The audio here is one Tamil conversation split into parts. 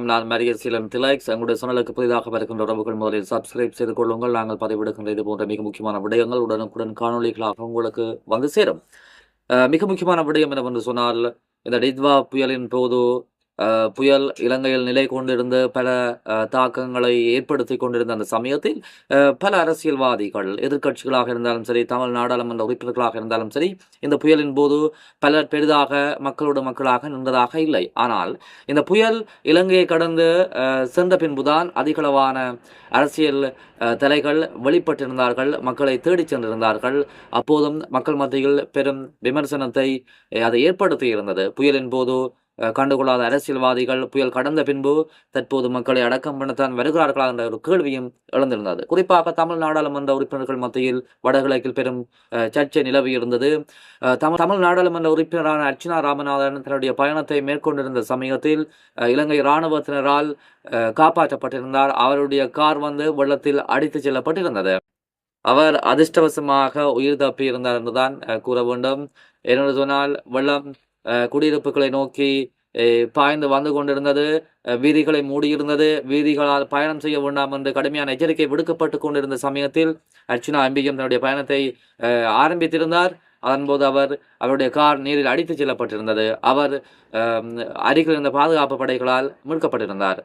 வணக்கம். நான் மரிய சீலன் திலைக்ஸ். எங்களுடைய சேனலுக்கு புதிதாக வருகின்ற உறவுகள் முதலில் சப்ஸ்கிரைப் செய்து கொள்ளுங்கள். நாங்கள் பதிவிடுகின்ற இது போன்ற மிக முக்கியமான விடயங்கள் உடனுக்குடன் காணொளிகளாக உங்களுக்கு வந்து சேரும். மிக முக்கியமான விடயம் என்னவென்று சொன்னால் இந்த டித்வா புயலின் போது புயல் இலங்கையில் நிலை கொண்டிருந்த பல தாக்கங்களை ஏற்படுத்தி கொண்டிருந்த அந்த சமயத்தில் அஹ், பல அரசியல்வாதிகள் எதிர்க்கட்சிகளாக இருந்தாலும் சரி தமிழ் நாடாளுமன்ற உறுப்பினர்களாக இருந்தாலும் சரி இந்த புயலின் போது பலர் பெரிதாக மக்களோடு மக்களாக நின்றதாக இல்லை ஆனால் இந்த புயல் இலங்கையை கடந்து சென்ற பின்புதான் அதிகளவான அரசியல் தலைகள் வெளிப்பட்டிருந்தார்கள் மக்களை தேடிச் சென்றிருந்தார்கள் அப்போதும் மக்கள் மத்தியில் பெரும் விமர்சனத்தை அதை ஏற்படுத்தி இருந்தது புயலின் போது கண்டுகொள்ளாத அரசியல்வாதிகள் புயல் கடந்த பின்பு தற்போது மக்களை அடக்கம் பண்ணத்தான் வருகிறார்களா என்ற ஒரு கேள்வியும் எழுந்திருந்தது. குறிப்பாக தமிழ் நாடாளுமன்ற உறுப்பினர்கள் மத்தியில் வடகிழக்கில் பெரும் சர்ச்சை நிலவி இருந்தது. தமிழ் தமிழ் நாடாளுமன்ற உறுப்பினரான அர்ச்சனா ராமநாதன் தன்னுடைய பயணத்தை மேற்கொண்டிருந்த சமயத்தில் அஹ், இலங்கை இராணுவத்தினரால் அஹ், காப்பாற்றப்பட்டிருந்தார். அவருடைய கார் வந்து வெள்ளத்தில் அடித்துச் செல்லப்பட்டிருந்தது. அவர் அதிர்ஷ்டவசமாக உயிர் தப்பி இருந்தார் என்றுதான் கூற வேண்டும். என்னென்று சொன்னால் வெள்ளம் குடியிருப்புகளை நோக்கி பாய்ந்து வந்து கொண்டிருந்தது. வீதிகளை மூடியிருந்தது. வீதிகளால் பயணம் செய்ய வேண்டாம் என்று கடுமையான எச்சரிக்கை விடுக்கப்பட்டு கொண்டிருந்த சமயத்தில் அர்ச்சனா எம்பியும் தன்னுடைய பயணத்தை ஆரம்பித்திருந்தார். அதன்போது அவர் அவருடைய கார் நீரில் அடித்துச் செல்லப்பட்டிருந்தது. அவர் அருகில் இருந்த பாதுகாப்பு படைகளால் மீட்கப்பட்டிருந்தார்.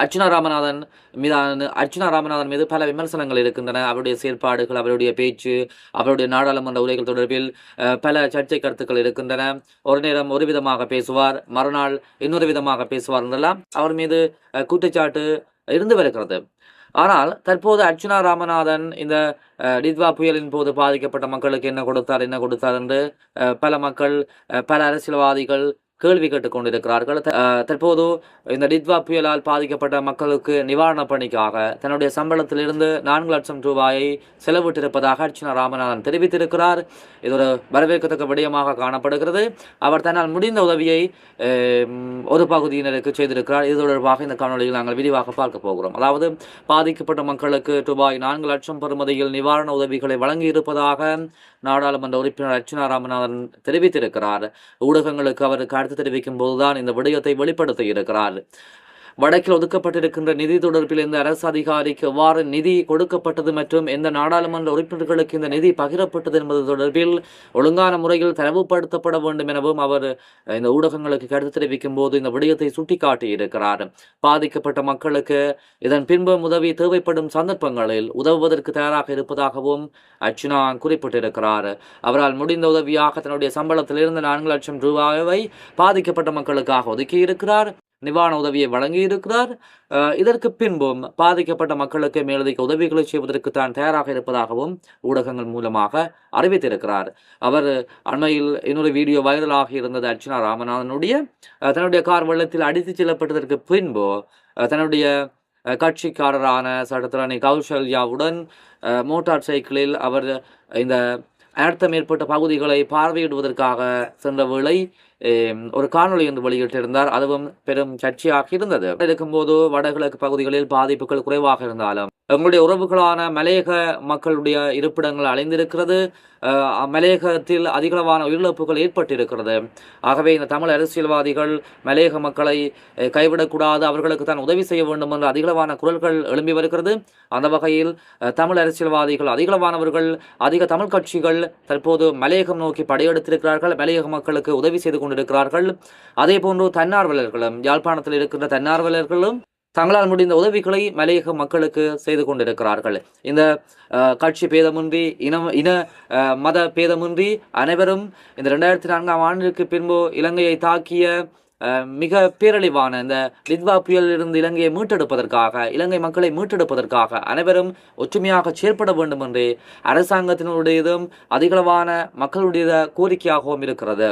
அர்ச்சுனா ராமநாதன் மீதான அர்ச்சுனா ராமநாதன் மீது பல விமர்சனங்கள் இருக்கின்றன. அவருடைய செயற்பாடுகள் அவருடைய பேச்சு அவருடைய நாடாளுமன்ற உரைகள் தொடர்பில் பல சர்ச்சை கருத்துக்கள் இருக்கின்றன. ஒரு நேரம் ஒரு விதமாக பேசுவார் மறுநாள் இன்னொரு விதமாக பேசுவார் என்றெல்லாம் அவர் மீது குற்றச்சாட்டு இருந்து வருகிறது. ஆனால் தற்போது அர்ச்சுனா ராமநாதன் இந்த டித்வா புயலின் போது பாதிக்கப்பட்ட மக்களுக்கு என்ன கொடுத்தார் என்ன கொடுத்தார் என்று அஹ், பல மக்கள் பல அரசியல்வாதிகள் கேள்வி கேட்டுக் கொண்டிருக்கிறார்கள் தற்போது இந்த டித்வா புயலால் பாதிக்கப்பட்ட மக்களுக்கு நிவாரணப் பணிக்காக தன்னுடைய சம்பளத்திலிருந்து நான்கு லட்சம் ரூபாயை செலவிட்டிருப்பதாக அர்ச்சனா ராமநாதன் தெரிவித்திருக்கிறார். இது ஒரு வரவேற்கத்தக்க விடயமாக காணப்படுகிறது. அவர் தன்னால் முடிந்த உதவியை ஒரு பகுதியினருக்கு செய்திருக்கிறார். இது தொடர்பாக இந்த காணொலியில் நாங்கள் விரிவாக பார்க்க போகிறோம். அதாவது பாதிக்கப்பட்ட மக்களுக்கு ரூபாய் நான்கு லட்சம் பெறுமதியில் நிவாரண உதவிகளை வழங்கி இருப்பதாக நாடாளுமன்ற உறுப்பினர் அர்ச்சனா ராமநாதன் தெரிவித்திருக்கிறார். ஊடகங்களுக்கு அவர் கருத்து தெரிவிக்கும் போதுதான் இந்த விடயத்தை வெளிப்படுத்தி இருக்கிறார் வடக்கில் ஒதுக்கப்பட்டிருக்கின்ற நிதி தொடர்பில் இந்த அரசு அதிகாரிக்கு எவ்வாறு நிதி கொடுக்கப்பட்டது மற்றும் எந்த நாடாளுமன்ற உறுப்பினர்களுக்கு இந்த நிதி பகிரப்பட்டது என்பது தொடர்பில் ஒழுங்கான முறையில் தரவுப்படுத்தப்பட வேண்டும் எனவும் அவர் இந்த ஊடகங்களுக்கு கருத்து தெரிவிக்கும் போது இந்த விடயத்தை சுட்டிக்காட்டியிருக்கிறார். பாதிக்கப்பட்ட மக்களுக்கு இதன் பின்பு உதவி தேவைப்படும் சந்தர்ப்பங்களில் உதவுவதற்கு தயாராக இருப்பதாகவும் அர்ச்சுனா குறிப்பிட்டிருக்கிறார். அவரால் முடிந்த உதவியாக தன்னுடைய சம்பளத்திலிருந்து நான்கு லட்சம் ரூபாயை பாதிக்கப்பட்ட மக்களுக்காக ஒதுக்கி இருக்கிறார் நிவாரண உதவியை வழங்கியிருக்கிறார். இதற்கு பின்பும் பாதிக்கப்பட்ட மக்களுக்கு மேலதிக உதவிகளை செய்வதற்கு தான் தயாராக இருப்பதாகவும் ஊடகங்கள் மூலமாக அறிவித்திருக்கிறார். அவர் அண்மையில் இன்னொரு வீடியோ வைரலாக இருந்தது அர்ச்சனா ராமநாதனுடைய. தன்னுடைய கார் வெள்ளத்தில் அடித்துச் செல்லப்பட்டதற்கு பின்பு தன்னுடைய கட்சிக்காரரான சட்டத்திராணி கௌசல்யாவுடன் மோட்டார் சைக்கிளில் அவர் இந்த அனர்த்தம் ஏற்பட்ட பகுதிகளை பார்வையிடுவதற்காக சென்ற வேளை ஒரு காணொளி என்று வெளியிட்டிருந்தார் அதுவும் பெரும் சர்ச்சையாக இருந்தது இருக்கும்போது வடகிழக்கு பகுதிகளில் பாதிப்புகள் குறைவாக இருந்தாலும் எங்களுடைய உறவுகளான மலையக மக்களுடைய இருப்பிடங்கள் அழிந்திருக்கிறது மலையகத்தில் அதிகளவான உயிரிழப்புகள் ஏற்பட்டிருக்கிறது ஆகவே இந்த தமிழ் அரசியல்வாதிகள் மலையக மக்களை கைவிடக்கூடாது அவர்களுக்கு தான் உதவி செய்ய வேண்டும் என்ற அதிகளவான குரல்கள் எழும்பி வருகிறது அந்த வகையில் தமிழ் அரசியல்வாதிகள் அதிகளவானவர்கள் அதிக தமிழ் கட்சிகள் தற்போது மலையகம் நோக்கி படையெடுத்திருக்கிறார்கள் மலையக மக்களுக்கு உதவி செய்து கொண்டிருக்கிறார்கள். அதே போன்று தன்னார்வலர்களும் யாழ்ப்பாணத்தில் இருக்கின்ற தன்னார்வலர்களும் தங்களால் முடிந்த உதவிகளை மலையக மக்களுக்கு செய்து கொண்டிருக்கிறார்கள். இந்த கட்சி பேதமின்றி இனம் இன அஹ், மத பேதமின்றி அனைவரும் இந்த ரெண்டாயிரத்தி நான்காம் ஆண்டிற்கு பின்பு இலங்கையை தாக்கிய அஹ், மிக பேரழிவான இந்த லித்வா புயலிலிருந்து இலங்கையை மீட்டெடுப்பதற்காக இலங்கை மக்களை மீட்டெடுப்பதற்காக அனைவரும் ஒற்றுமையாக செயற்பட வேண்டும் என்று அரசாங்கத்தினுடையதும் அதிகளவான மக்களுடைய கோரிக்கையாகவும் இருக்கிறது.